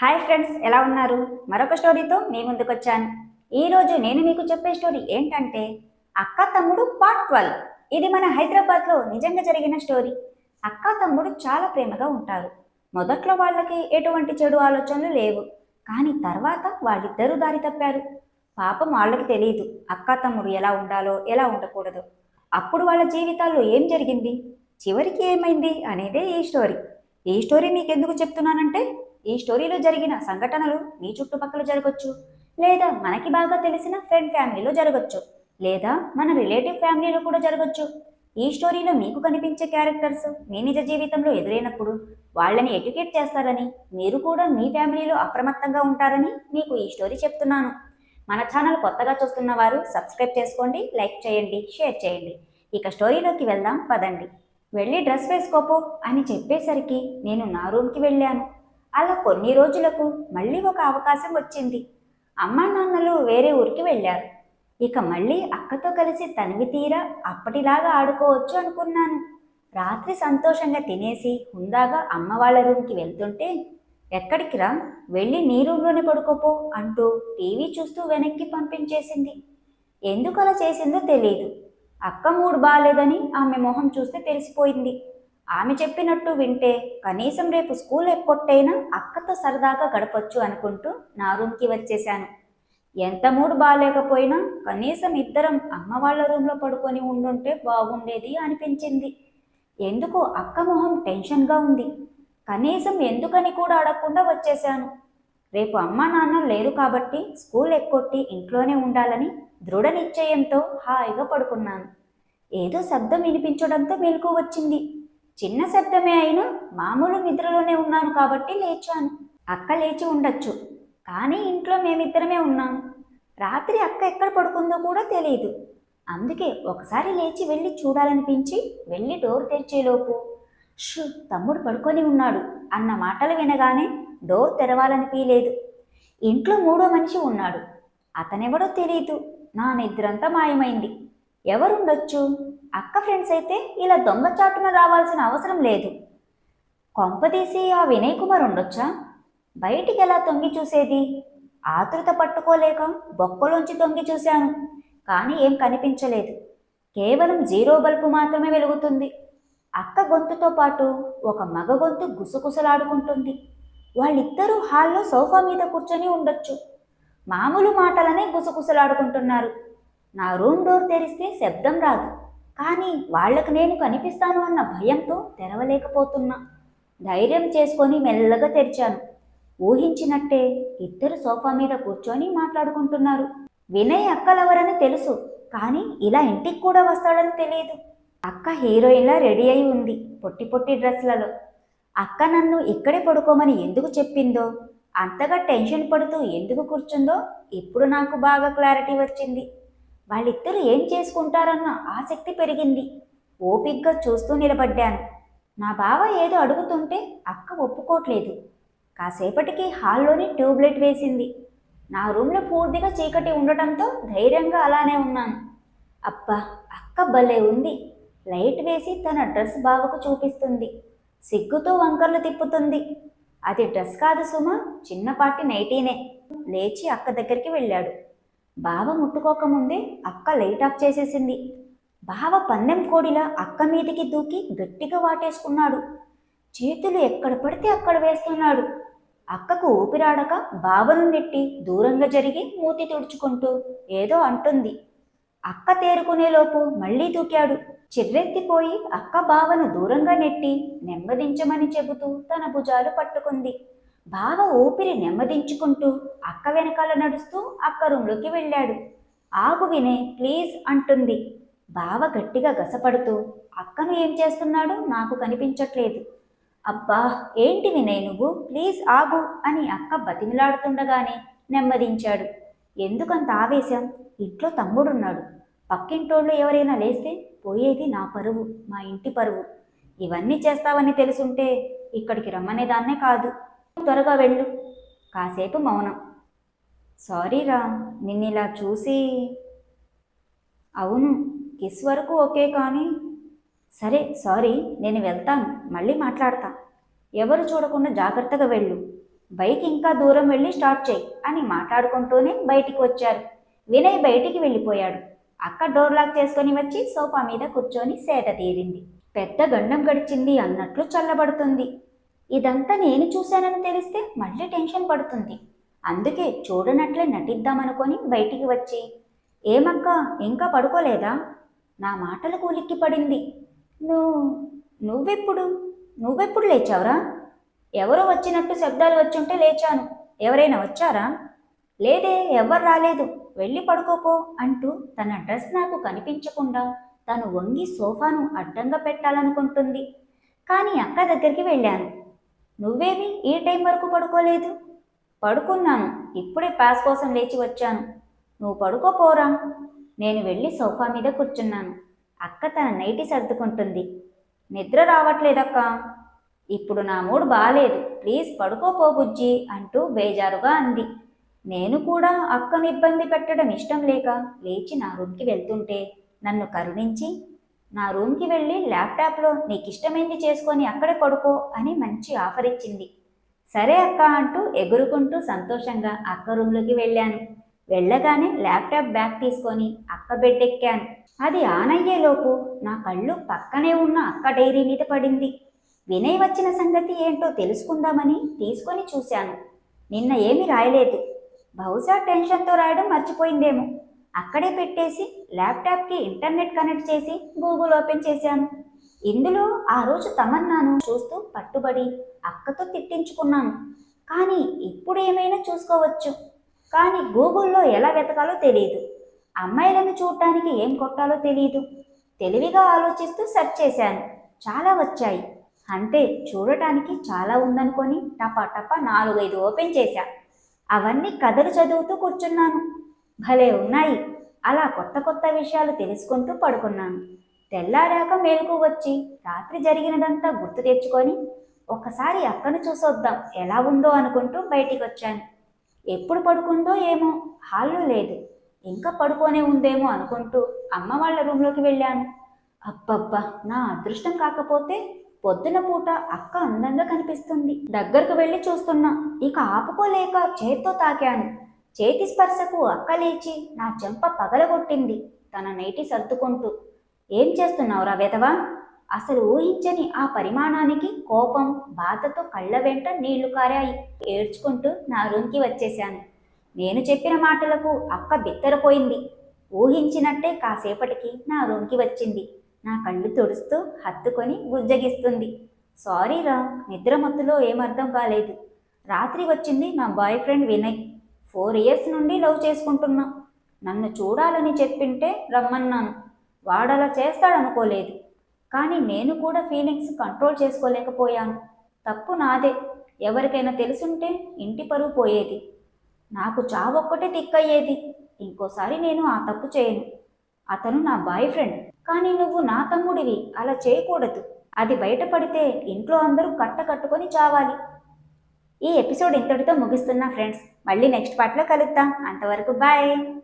Hi friends ఎలా ఉన్నారు? మరొక స్టోరీతో మీ ముందుకు వచ్చాను ఈరోజు నేను మీకు చెప్పే స్టోరీ ఏంటంటే అక్క తమ్ముడు పార్ట్ ట్వెల్వ్. ఇది మన హైదరాబాద్లో నిజంగా జరిగిన స్టోరీ. అక్క తమ్ముడు చాలా ప్రేమగా ఉంటారు. మొదట్లో వాళ్ళకి ఎటువంటి చెడు ఆలోచనలు లేవు. కానీ తర్వాత వాళ్ళిద్దరూ దారి తప్పారు. పాపం వాళ్ళకి తెలియదు అక్క తమ్ముడు ఎలా ఉండాలో ఎలా ఉండకూడదు. అప్పుడు వాళ్ళ జీవితాల్లో ఏం జరిగింది? చివరికి ఏమైంది అనేదే ఈ స్టోరీ. ఈ స్టోరీ మీకు ఎందుకు చెప్తున్నానంటే ఈ స్టోరీలో జరిగిన సంఘటనలు మీ చుట్టుపక్కల జరగచ్చు. లేదా మనకి బాగా తెలిసిన ఫ్రెండ్ ఫ్యామిలీలో జరగచ్చు. లేదా మన రిలేటివ్ ఫ్యామిలీలో కూడా జరగచ్చు. ఈ స్టోరీలో మీకు కనిపించే క్యారెక్టర్స్ మీ నిజ జీవితంలో ఎదురైనప్పుడు వాళ్ళని ఎడ్యుకేట్ చేస్తారని మీరు కూడా మీ ఫ్యామిలీలో అప్రమత్తంగా ఉంటారని మీకు ఈ స్టోరీ చెప్తున్నాను. మన ఛానల్ కొత్తగా చూస్తున్న వారు సబ్స్క్రైబ్ చేసుకోండి లైక్ చేయండి షేర్ చేయండి. ఇక స్టోరీలోకి వెళ్దాం పదండి. వెళ్ళి డ్రెస్ వేసుకోపో అని చెప్పేసరికి నేను నా రూమ్కి వెళ్ళాను. అలా కొన్ని రోజులకు మళ్ళీ ఒక అవకాశం వచ్చింది. అమ్మా నాన్నలు వేరే ఊరికి వెళ్ళారు. ఇక మళ్ళీ అక్కతో కలిసి తనివి తీరా అప్పటిలాగా ఆడుకోవచ్చు అనుకున్నాను. రాత్రి సంతోషంగా తినేసి హుందాగా అమ్మ వాళ్ళ రూమ్కి వెళ్తుంటే ఎక్కడికి రా వెళ్ళి నీ రూమ్లోనే పడుకోపో అంటూ టీవీ చూస్తూ వెనక్కి పంపించేసింది. ఎందుకు అలా చేసిందో తెలియదు అక్క మూడు బాగాలేదని ఆమె మొహం చూస్తే తెలిసిపోయింది. ఆమె చెప్పినట్టు వింటే కనీసం రేపు స్కూల్ ఎక్కొట్టైనా అక్కతో సరదాగా గడపొచ్చు అనుకుంటూ నా రూమ్కి వచ్చేశాను. ఎంత మూడు బాగాలేకపోయినా కనీసం ఇద్దరం అమ్మ వాళ్ళ రూమ్లో పడుకొని ఉండుంటే బాగుండేది అనిపించింది. ఎందుకో అక్క మొహం టెన్షన్గా ఉంది. కనీసం ఎందుకని కూడా అడగకుండా వచ్చేశాను. రేపు అమ్మ నాన్న లేరు కాబట్టి స్కూల్ ఎక్కొట్టి ఇంట్లోనే ఉండాలని దృఢ నిశ్చయంతో హాయిగా పడుకున్నాను. ఏదో శబ్దం వినిపించడంతో మెలకు వచ్చింది. చిన్న శబ్దమే అయినా మామూలు నిద్రలోనే ఉన్నాను కాబట్టి లేచాను. అక్క లేచి ఉండొచ్చు. కానీ ఇంట్లో మేమిద్దరమే ఉన్నాం. రాత్రి అక్క ఎక్కడ పడుకుందో కూడా తెలియదు అందుకే ఒకసారి లేచి వెళ్ళి చూడాలనిపించి వెళ్ళి డోర్ తెరిచేలోపు షూ తమ్ముడు పడుకొని ఉన్నాడు అన్న మాటలు వినగానే డోర్ తెరవాలనిపించలేదు ఇంట్లో మూడో మనిషి ఉన్నాడు. అతనెవడో తెలియదు నా నిద్రంతా మాయమైంది. ఎవరుండొచ్చు? అక్క ఫ్రెండ్స్ అయితే ఇలా దొంగచాటున రావాల్సిన అవసరం లేదు. కొంపదీసి ఆ వినయ్ కుమార్ ఉండొచ్చా? బయటికి ఎలా తొంగి చూసేది? ఆతృత పట్టుకోలేక బొక్కలోంచి తొంగి చూశాను కానీ ఏం కనిపించలేదు. కేవలం జీరో బల్బు మాత్రమే వెలుగుతుంది. అక్క గొంతుతో పాటు ఒక మగ గొంతు గుసగుసలాడుకుంటుంది. వాళ్ళిద్దరూ హాల్లో సోఫా మీద కూర్చొని ఉండొచ్చు. మామూలు మాటలనే గుసగుసలాడుకుంటున్నారు. నా రూమ్ డోర్ తెరిస్తే శబ్దం రాదు. కానీ వాళ్ళకు నేను కనిపిస్తాను అన్న భయంతో తెరవలేకపోతున్నా. ధైర్యం చేసుకొని మెల్లగా తెరిచాను. ఊహించినట్టే ఇద్దరు సోఫా మీద కూర్చొని మాట్లాడుకుంటున్నారు. వినయ్ అక్కలెవరని తెలుసు కానీ ఇలా ఇంటికి కూడా వస్తాడని తెలియదు. అక్క హీరోయిన్లా రెడీ అయి ఉంది పొట్టి పొట్టి డ్రెస్లలో అక్క నన్ను ఇక్కడే పడుకోమని ఎందుకు చెప్పిందో అంతగా టెన్షన్ పడుతూ ఎందుకు కూర్చుందో ఇప్పుడు నాకు బాగా క్లారిటీ వచ్చింది. వాళ్ళిద్దరూ ఏం చేసుకుంటారన్న ఆసక్తి పెరిగింది. ఓపిగ్గా చూస్తూ నిలబడ్డాను. నా బావ ఏదో అడుగుతుంటే అక్క ఒప్పుకోవట్లేదు కాసేపటికి హాల్లోని ట్యూబ్లైట్ వేసింది. నా రూమ్లో పూర్తిగా చీకటి ఉండటంతో ధైర్యంగా అలానే ఉన్నాను. అబ్బా అక్క భలే ఉంది. లైట్ వేసి తన డ్రెస్ బావకు చూపిస్తుంది. సిగ్గుతో వంకర్లు తిప్పుతుంది. అది డ్రెస్ కాదు సుమ చిన్నపాటి నైటీనే. లేచి అక్క దగ్గరికి వెళ్ళాడు. బావ ముట్టుకోకముందే అక్క లైట్ ఆఫ్ చేసేసింది. బావ పందెం కోడిలా అక్క మీదికి దూకి గట్టిగా వాటేసుకున్నాడు. చేతులు ఎక్కడ పడితే అక్కడ వేస్తున్నాడు. అక్కకు ఊపిరాడక బావను నెట్టి దూరంగా జరిగి మూతి తుడుచుకుంటూ ఏదో అంటుంది. అక్క తేరుకునేలోపు మళ్ళీ దూకాడు. చిర్రెత్తిపోయి అక్క బావను దూరంగా నెట్టి నెమ్మదించమని చెబుతూ తన భుజాలు పట్టుకుంది. బావ ఊపిరి నెమ్మదించుకుంటూ అక్క వెనకాల నడుస్తూ అక్క రూమ్లోకి వెళ్ళాడు. ఆగు వినే ప్లీజ్ అంటుంది. బావ గట్టిగా గసపడుతూ అక్కను ఏం చేస్తున్నాడో? నాకు కనిపించట్లేదు. అబ్బా ఏంటి వినయ్ నువ్వు? ప్లీజ్ ఆగు అని అక్క బతిమిలాడుతుండగానే నెమ్మదించాడు. ఎందుకంత ఆవేశం? ఇంట్లో తమ్ముడున్నాడు. పక్కింటోళ్ళు ఎవరైనా లేస్తే పోయేది నా పరువు మా ఇంటి పరువు. ఇవన్నీ చేస్తావని తెలుసుంటే ఇక్కడికి రమ్మనేదాన్నే కాదు. త్వరగా వెళ్ళు. కాసేపు మౌనం. సారీ రా నిన్నిలా చూసి అవును కిస్ వరకు ఓకే కానీ సరే సారీ నేను వెళ్తాను మళ్ళీ మాట్లాడతా. ఎవరు చూడకుండా జాగ్రత్తగా వెళ్ళు. బైక్ ఇంకా దూరం వెళ్ళి స్టార్ట్ చేయి అని మాట్లాడుకుంటూనే బయటికి వచ్చారు. వినయ్ బయటికి వెళ్ళిపోయాడు. అక్క డోర్ లాక్ చేసుకొని వచ్చి సోఫా మీద కూర్చొని సేద తీరింది. పెద్ద గండం గడిచింది అన్నట్లు చల్లబడుతుంది. ఇదంతా నేను చూశానని తెలిస్తే మళ్ళీ టెన్షన్ పడుతుంది. అందుకే చూడనట్లే నటిద్దామనుకొని బయటికి వచ్చి ఏమక్క ఇంకా పడుకోలేదా? నా మాటలు కూలిక్కి పడింది. నువ్వు నువ్వెప్పుడు? నువ్వెప్పుడు లేచావురా? ఎవరో వచ్చినట్టు శబ్దాలు వచ్చుంటే లేచాను. ఎవరైనా వచ్చారా? లేదే ఎవ్వరు రాలేదు. వెళ్ళి పడుకోపో అంటూ తన డ్రెస్ నాకు కనిపించకుండా తను వంగి సోఫాను అడ్డంగా పెట్టాలనుకుంటుంది. కానీ అక్క దగ్గరికి వెళ్ళాను. నువ్వేమి ఈ టైం వరకు పడుకోలేదు? పడుకున్నాను. ఇప్పుడే పాస్ కోసం లేచి వచ్చాను. నువ్వు పడుకోపోరా? నేను వెళ్ళి సోఫా మీద కూర్చున్నాను. అక్క తన నైటి సర్దుకుంటుంది. నిద్ర రావట్లేదక్క. ఇప్పుడు నా మూడు బాలేదు. ప్లీజ్ పడుకోపో బుజ్జి అంటూ బేజారుగా అంది. నేను కూడా అక్కను ఇబ్బంది పెట్టడం ఇష్టం లేక లేచి నా రూమ్కి వెళ్తుంటే నన్ను కరుణించి నా రూమ్కి వెళ్ళి ల్యాప్టాప్లో నీకు ఇష్టమైంది చేసుకొని అక్కడే పడుకో అని మంచి ఆఫర్ ఇచ్చింది. సరే అక్క అంటూ ఎగురుకుంటూ సంతోషంగా అక్క రూమ్లోకి వెళ్ళాను. వెళ్ళగానే ల్యాప్టాప్ బ్యాగ్ తీసుకొని అక్క బెడ్ ఎక్కాను అది ఆన్ అయ్యేలోపు నా కళ్ళు పక్కనే ఉన్న అక్క డైరీ మీద పడింది. వినయ్ వచ్చిన సంగతి ఏంటో తెలుసుకుందామని తీసుకొని చూశాను. నిన్న ఏమీ రాయలేదు. బహుశా టెన్షన్తో రాయడం మర్చిపోయిందేమో. అక్కడే పెట్టేసి ల్యాప్టాప్కి ఇంటర్నెట్ కనెక్ట్ చేసి గూగుల్ ఓపెన్ చేశాను. ఇందులో ఆ రోజు తమన్నాను చూస్తూ పట్టుబడి అక్కతో తిట్టించుకున్నాను. కానీ ఇప్పుడు ఏమైనా చూసుకోవచ్చు. కానీ గూగుల్లో ఎలా వెతకాలో తెలియదు అమ్మాయిలను చూడటానికి ఏం కొట్టాలో తెలియదు తెలివిగా ఆలోచిస్తూ సెర్చ్ చేశాను. చాలా వచ్చాయి. అంతే చూడటానికి చాలా ఉందనుకొని టపా టపా నాలుగైదు ఓపెన్ చేశా. అవన్నీ కథలు చదువుతూ కూర్చున్నాను. భలే ఉన్నాయి. అలా కొత్త కొత్త విషయాలు తెలుసుకుంటూ పడుకున్నాను. తెల్లారాక మేలుకు వచ్చి రాత్రి జరిగినదంతా గుర్తు తెచ్చుకొని ఒకసారి అక్కను చూసొద్దాం ఎలా ఉందో అనుకుంటూ బయటికి వచ్చాను ఎప్పుడు పడుకుందో ఏమో హాల్లో లేదు. ఇంకా పడుకోనే ఉందేమో అనుకుంటూ అమ్మ వాళ్ళ రూమ్లోకి వెళ్ళాను. అబ్బబ్బా నా అదృష్టం కాకపోతే పొద్దున పూట అక్క అందంగా కనిపిస్తుంది. దగ్గరకు వెళ్ళి చూస్తున్నా. ఇక ఆపుకోలేక చేత్తో తాకాను. చేతి స్పర్శకు అక్క లేచి నా చెంప పగలగొట్టింది. తన నైటి సర్దుకుంటూ ఏం చేస్తున్నావురా వెధవా? అసలు ఊహించని ఆ పరిమాణానికి కోపం బాధతో కళ్ళ వెంట నీళ్ళు కారాయి. ఏడ్చుకుంటూ నా రూమ్కి వచ్చేశాను. నేను చెప్పిన మాటలకు అక్క బిత్తరపోయింది. ఊహించినట్టే కాసేపటికి నా రూమ్కి వచ్చింది. నా కళ్ళు తుడుస్తూ హత్తుకొని గుజ్జగిస్తుంది సారీ రా నిద్రమత్తులో ఏమర్థం కాలేదు. రాత్రి వచ్చింది నా boy friend Vinay. Four years నుండి లవ్ చేసుకుంటున్నా. నన్ను చూడాలని చెప్పింటే రమ్మన్నాను. వాడలా చేస్తాడనుకోలేదు. కానీ నేను కూడా ఫీలింగ్స్ కంట్రోల్ చేసుకోలేకపోయాను. తప్పు నాదే. ఎవరికైనా తెలుసుంటే ఇంటి పరువు పోయేది. నాకు చావొక్కటే తిక్కయ్యేది. ఇంకోసారి నేను ఆ తప్పు చేయను. అతను నా బాయ్ ఫ్రెండ్. కానీ నువ్వు నా తమ్ముడివి. అలా చేయకూడదు. అది బయటపడితే ఇంట్లో అందరూ కట్ట కట్టుకొని చావాలి. ఈ ఎపిసోడ్ ఇంతటితో ముగిస్తున్నా ఫ్రెండ్స్. మళ్ళీ నెక్స్ట్ పార్ట్లో కలుద్దాం. అంతవరకు బాయ్.